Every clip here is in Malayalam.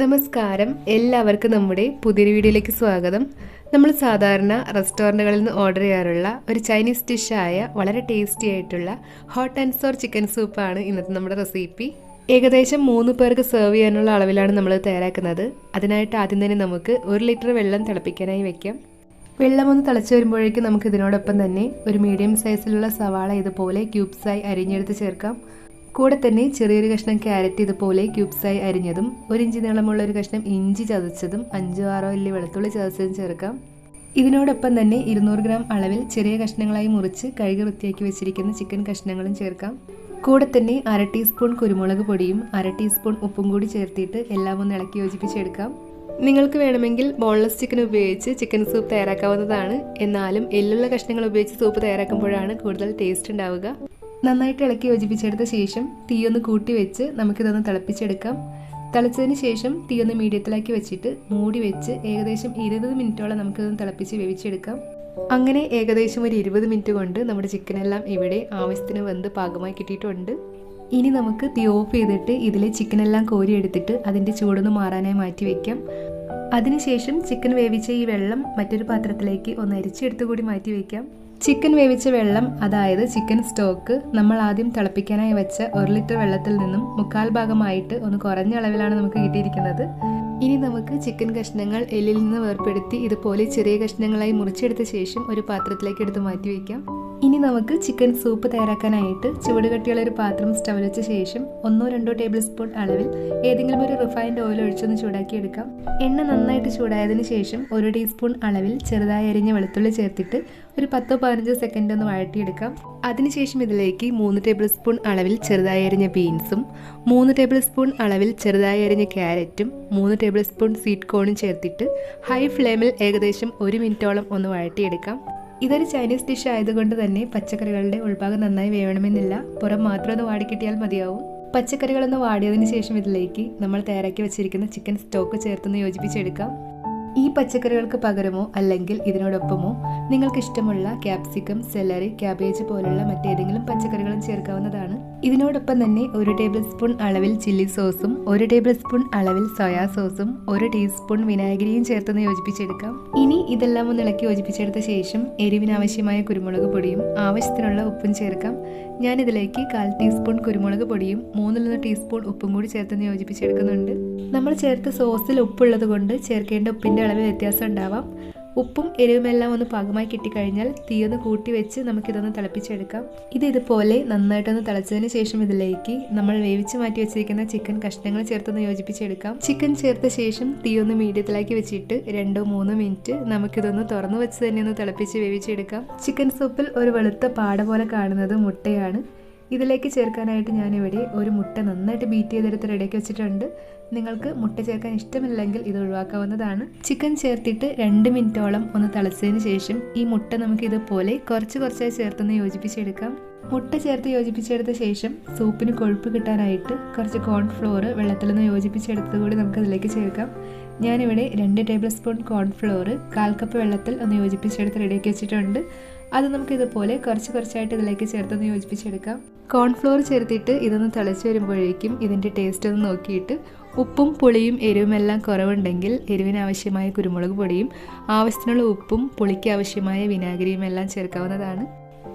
നമസ്കാരം. എല്ലാവർക്കും നമ്മുടെ പുതിയൊരു വീഡിയോയിലേക്ക് സ്വാഗതം. നമ്മൾ സാധാരണ റെസ്റ്റോറന്റുകളിൽ നിന്ന് ഓർഡർ ചെയ്യാറുള്ള ഒരു ചൈനീസ് ഡിഷായ വളരെ ടേസ്റ്റി ആയിട്ടുള്ള ഹോട്ട് ആൻഡ് സോർ ചിക്കൻ സൂപ്പാണ് ഇന്നത്തെ നമ്മുടെ റെസിപ്പി ഏകദേശം മൂന്ന് പേർക്ക് സെർവ് ചെയ്യാനുള്ള അളവിലാണ് നമ്മൾ തയ്യാറാക്കുന്നത്. അതിനായിട്ട് ആദ്യം തന്നെ നമുക്ക് ഒരു ലിറ്റർ വെള്ളം തിളപ്പിക്കാനായി വെക്കാം. വെള്ളം ഒന്ന് തിളച്ച് വരുമ്പോഴേക്കും നമുക്ക് ഇതിനോടൊപ്പം തന്നെ ഒരു മീഡിയം സൈസിലുള്ള സവാള ഇതുപോലെ ക്യൂബ്സായി അരിഞ്ഞെടുത്ത് ചേർക്കാം. കൂടെ തന്നെ ചെറിയൊരു കഷ്ണം ക്യാരറ്റ് ഇതുപോലെ ക്യൂബ്സായി അരിഞ്ഞതും ഒരു ഇഞ്ചി നീളമുള്ള ഒരു കഷ്ണം ഇഞ്ചി ചതച്ചതും അഞ്ചോ ആറോ ഇല്ലി വെളുത്തുള്ളി ചതച്ചതും ചേർക്കാം. ഇതിനോടൊപ്പം തന്നെ ഇരുന്നൂറ് ഗ്രാം അളവിൽ ചെറിയ കഷ്ണങ്ങളായി മുറിച്ച് കഴുകി വൃത്തിയാക്കി വെച്ചിരിക്കുന്ന ചിക്കൻ കഷ്ണങ്ങളും ചേർക്കാം. കൂടെ തന്നെ അര ടീസ്പൂൺ കുരുമുളക് പൊടിയും അര ടീസ്പൂൺ ഉപ്പും കൂടി ചേർത്തിട്ട് എല്ലാം ഒന്ന് ഇളക്കി യോജിപ്പിച്ചെടുക്കാം. നിങ്ങൾക്ക് വേണമെങ്കിൽ ബോൺലെസ് ചിക്കൻ ഉപയോഗിച്ച് ചിക്കൻ സൂപ്പ് തയ്യാറാക്കാവുന്നതാണ്. എന്നാലും എല്ലുള്ള കഷ്ണങ്ങൾ ഉപയോഗിച്ച് സൂപ്പ് തയ്യാറാക്കുമ്പോഴാണ് കൂടുതൽ ടേസ്റ്റ് ഉണ്ടാവുക. നന്നായിട്ട് ഇളക്കി യോജിപ്പിച്ചെടുത്ത ശേഷം തീ ഒന്ന് കൂട്ടി വെച്ച് നമുക്കിതൊന്ന് തിളപ്പിച്ചെടുക്കാം. തിളച്ചതിന് ശേഷം തീ ഒന്ന് മീഡിയത്തിലാക്കി വെച്ചിട്ട് മൂടി വെച്ച് ഏകദേശം ഇരുപത് മിനിറ്റോളം നമുക്കിതൊന്ന് തിളപ്പിച്ച് വേവിച്ചെടുക്കാം. അങ്ങനെ ഏകദേശം ഒരു ഇരുപത് മിനിറ്റ് കൊണ്ട് നമ്മുടെ ചിക്കനെല്ലാം ഇവിടെ ആവശ്യത്തിന് വെന്ത് പാകമായി കിട്ടിയിട്ടുണ്ട്. ഇനി നമുക്ക് തീ ഓഫ് ചെയ്തിട്ട് ഇതിലെ ചിക്കനെല്ലാം കോരിയെടുത്തിട്ട് അതിന്റെ ചൂടൊന്ന് മാറാനായി മാറ്റി വയ്ക്കാം അതിനുശേഷം ചിക്കൻ വേവിച്ച ഈ വെള്ളം മറ്റൊരു പാത്രത്തിലേക്ക് ഒന്ന് അരിച്ചെടുത്തുകൂടി മാറ്റി വയ്ക്കാം ചിക്കൻ വേവിച്ച വെള്ളം അതായത് ചിക്കൻ സ്റ്റോക്ക് നമ്മൾ ആദ്യം തിളപ്പിക്കാനായി വെച്ച ഒരു ലിറ്റർ വെള്ളത്തിൽ നിന്നും മുക്കാൽ ഭാഗമായിട്ട് ഒന്ന് കുറഞ്ഞ അളവിലാണ് നമുക്ക് കിട്ടിയിരിക്കുന്നത്. ഇനി നമുക്ക് ചിക്കൻ കഷ്ണങ്ങൾ എല്ലിൽ നിന്ന് വേർപ്പെടുത്തി ഇതുപോലെ ചെറിയ കഷ്ണങ്ങളായി മുറിച്ചെടുത്ത ശേഷം ഒരു പാത്രത്തിലേക്ക് എടുത്ത് മാറ്റി വയ്ക്കാം ഇനി നമുക്ക് ചിക്കൻ സൂപ്പ് തയ്യാറാക്കാനായിട്ട് ചുവടുകട്ടിയുള്ള ഒരു പാത്രം സ്റ്റവ് വെച്ച ശേഷം ഒന്നോ രണ്ടോ ടേബിൾ സ്പൂൺ അളവിൽ ഏതെങ്കിലും ഒരു റിഫൈൻഡ് ഓയിൽ ഒഴിച്ചൊന്ന് ചൂടാക്കിയെടുക്കാം എണ്ണ നന്നായിട്ട് ചൂടായതിനു ശേഷം ഒരു ടീസ്പൂൺ അളവിൽ ചെറുതായി അരിഞ്ഞ വെളുത്തുള്ളി ചേർത്തിട്ട് ഒരു പത്തോ പതിനഞ്ചോ സെക്കൻഡ് ഒന്ന് വഴറ്റിയെടുക്കാം. അതിനുശേഷം ഇതിലേക്ക് മൂന്ന് ടേബിൾ സ്പൂൺ അളവിൽ ചെറുതായി അരിഞ്ഞ ബീൻസും മൂന്ന് ടേബിൾ സ്പൂൺ അളവിൽ ചെറുതായി അരിഞ്ഞ ക്യാരറ്റും മൂന്ന് ടേബിൾ സ്പൂൺ സ്വീറ്റ് കോണും ചേർത്തിട്ട് ഹൈ ഫ്ലെയിമിൽ ഏകദേശം ഒരു മിനിറ്റോളം ഒന്ന് വഴറ്റിയെടുക്കാം. ഇതൊരു ചൈനീസ് ഡിഷ് ആയതുകൊണ്ട് തന്നെ പച്ചക്കറികളുടെ ഉൾഭാഗം നന്നായി വേവണമെന്നില്ല. പുറം മാത്രം ഒന്ന് വാടിക്കിട്ടിയാൽ മതിയാവും. പച്ചക്കറികളൊന്ന് വാടിയതിന് ശേഷം ഇതിലേക്ക് നമ്മൾ തയ്യാറാക്കി വെച്ചിരിക്കുന്ന ചിക്കൻ സ്റ്റോക്ക് ചേർത്തൊന്ന് യോജിപ്പിച്ചെടുക്കാം. ഈ പച്ചക്കറികൾക്ക് പകരമോ അല്ലെങ്കിൽ ഇതിനോടൊപ്പമോ നിങ്ങൾക്ക് ഇഷ്ടമുള്ള ക്യാപ്സിക്കം സെലറി ക്യാബേജ് പോലുള്ള മറ്റേതെങ്കിലും പച്ചക്കറികളും ചേർക്കാവുന്നതാണ്. ഇതിനോടൊപ്പം തന്നെ ഒരു ടേബിൾ സ്പൂൺ അളവിൽ ചില്ലി സോസും ഒരു ടേബിൾ സ്പൂൺ അളവിൽ സോയാ സോസും ഒരു ടീസ്പൂൺ വിനാഗിരിയും ചേർത്തൊന്ന് യോജിപ്പിച്ചെടുക്കാം. ഇനി ഇതെല്ലാം ഒന്ന് ഇളക്കി യോജിപ്പിച്ചെടുത്ത ശേഷം എരിവിനാവശ്യമായ കുരുമുളക് പൊടിയും ആവശ്യത്തിനുള്ള ഉപ്പും ചേർക്കാം. ഞാൻ ഇതിലേക്ക് കാൽ ടീസ്പൂൺ കുരുമുളക് പൊടിയും മൂന്നിലൊന്ന് ടീസ്പൂൺ ഉപ്പും കൂടി ചേർത്തൊന്ന് യോജിപ്പിച്ചെടുക്കുന്നുണ്ട്. നമ്മൾ ചേർത്ത സോസിൽ ഉപ്പുള്ളത് കൊണ്ട് ചേർക്കേണ്ട ഉപ്പിന്റെ അളവ് വ്യത്യാസം ഉണ്ടാവാം. ഉപ്പും എരിവുമെല്ലാം ഒന്ന് പാകമായി കിട്ടിക്കഴിഞ്ഞാൽ തീ ഒന്ന് കൂട്ടി വെച്ച് നമുക്കിതൊന്ന് തിളപ്പിച്ചെടുക്കാം. ഇത് ഇതുപോലെ നന്നായിട്ടൊന്ന് തിളച്ചതിന് ശേഷം ഇതിലേക്ക് നമ്മൾ വേവിച്ച് മാറ്റി വെച്ചിരിക്കുന്ന ചിക്കൻ കഷ്ണങ്ങൾ ചേർത്തൊന്ന് യോജിപ്പിച്ചെടുക്കാം. ചിക്കൻ ചേർത്ത ശേഷം തീ ഒന്ന് മീഡിയത്തിലാക്കി വെച്ചിട്ട് രണ്ടോ മൂന്നോ മിനിറ്റ് നമുക്കിതൊന്ന് തുറന്നു വെച്ച് തന്നെ ഒന്ന് തിളപ്പിച്ച് വേവിച്ചെടുക്കാം. ചിക്കൻ സൂപ്പിൽ ഒരു വെളുത്ത പാട പോലെ കാണുന്നത് മുട്ടയാണ്. ഇതിലേക്ക് ചേർക്കാനായിട്ട് ഞാനിവിടെ ഒരു മുട്ട നന്നായിട്ട് ബീറ്റ് ചെയ്തെടുത്ത് റെഡിയാക്കി വെച്ചിട്ടുണ്ട്. നിങ്ങൾക്ക് മുട്ട ചേർക്കാൻ ഇഷ്ടമില്ലെങ്കിൽ ഇത് ഒഴിവാക്കാവുന്നതാണ്. ചിക്കൻ ചേർത്തിട്ട് രണ്ട് മിനിറ്റോളം ഒന്ന് തിളച്ചതിന് ശേഷം ഈ മുട്ട നമുക്ക് ഇതുപോലെ കുറച്ച് കുറച്ചായി ചേർത്തൊന്ന് യോജിപ്പിച്ചെടുക്കാം. മുട്ട ചേർത്ത് യോജിപ്പിച്ചെടുത്ത ശേഷം സൂപ്പിന് കൊഴുപ്പ് കിട്ടാനായിട്ട് കുറച്ച് കോൺഫ്ലോർ വെള്ളത്തിൽ നിന്ന് യോജിപ്പിച്ചെടുത്തത് കൂടി നമുക്ക് അതിലേക്ക് ചേർക്കാം. ഞാനിവിടെ രണ്ട് ടേബിൾ സ്പൂൺ കോൺഫ്ലോർ കാൽ കപ്പ് വെള്ളത്തിൽ ഒന്ന് യോജിപ്പിച്ചെടുത്ത് റെഡിയാക്കി വെച്ചിട്ടുണ്ട്. അത് നമുക്ക് ഇതുപോലെ കുറച്ച് കുറച്ചായിട്ട് ഇതിലേക്ക് ചേർത്തൊന്ന് യോജിപ്പിച്ചെടുക്കാം. കോൺഫ്ലോർ ചേർത്തിട്ട് ഇതൊന്ന് തിളച്ച് വരുമ്പോഴേക്കും ഇതിന്റെ ടേസ്റ്റ് ഒന്ന് നോക്കിയിട്ട് ഉപ്പും പുളിയും എരിവുമെല്ലാം കുറവുണ്ടെങ്കിൽ എരിവിനാവശ്യമായ കുരുമുളക് പൊടിയും ആവശ്യത്തിനുള്ള ഉപ്പും പുളിക്ക് ആവശ്യമായ വിനാഗിരിയും എല്ലാം ചേർക്കാവുന്നതാണ്.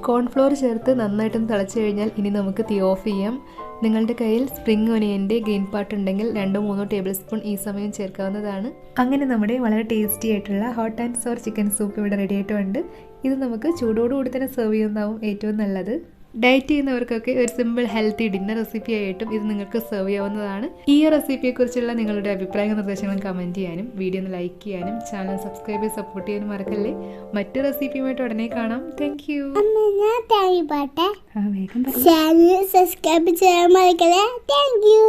കോൺഫ്ലോർ ചേർത്ത് നന്നായിട്ടൊന്ന് തിളച്ച് കഴിഞ്ഞാൽ ഇനി നമുക്ക് തീ ഓഫ് ചെയ്യാം. നിങ്ങളുടെ കയ്യിൽ സ്പ്രിംഗ് ഒനിയന്റെ ഗ്രീൻ പാർട്ട് ഉണ്ടെങ്കിൽ രണ്ടോ മൂന്നോ ടേബിൾ സ്പൂൺ ഈ സമയം ചേർക്കാവുന്നതാണ്. അങ്ങനെ നമ്മുടെ വളരെ ടേസ്റ്റി ആയിട്ടുള്ള hot and sour chicken soup ഇവിടെ റെഡി ആയിട്ടുണ്ട്. ഇത് നമുക്ക് ചൂടോടുകൂടി തന്നെ സെർവ് ചെയ്യുന്നതാവും ഏറ്റവും നല്ലത്. ഡയറ്റ് ചെയ്യുന്നവർക്കൊക്കെ ഒരു സിമ്പിൾ ഹെൽത്തി ഡിന്നർ റെസിപ്പി ആയിട്ടും ഇത് നിങ്ങൾക്ക് സെർവ് ചെയ്യാവുന്നതാണ്. ഈ റെസിപ്പിയെക്കുറിച്ചുള്ള നിങ്ങളുടെ അഭിപ്രായ നിർദ്ദേശങ്ങളും കമന്റ് ചെയ്യാനും വീഡിയോ ഒന്ന് ലൈക്ക് ചെയ്യാനും ചാനൽ സബ്സ്ക്രൈബ് ചെയ്ത് സപ്പോർട്ട് ചെയ്യാനും മറക്കല്ലേ? മറ്റു റെസിപ്പിയുമായിട്ട് ഉടനെ കാണാം. താങ്ക് യു വേഗം സബ്സ്ക്രൈബ് ചെയ്യാൻ മറക്കല്ലേ? Thank you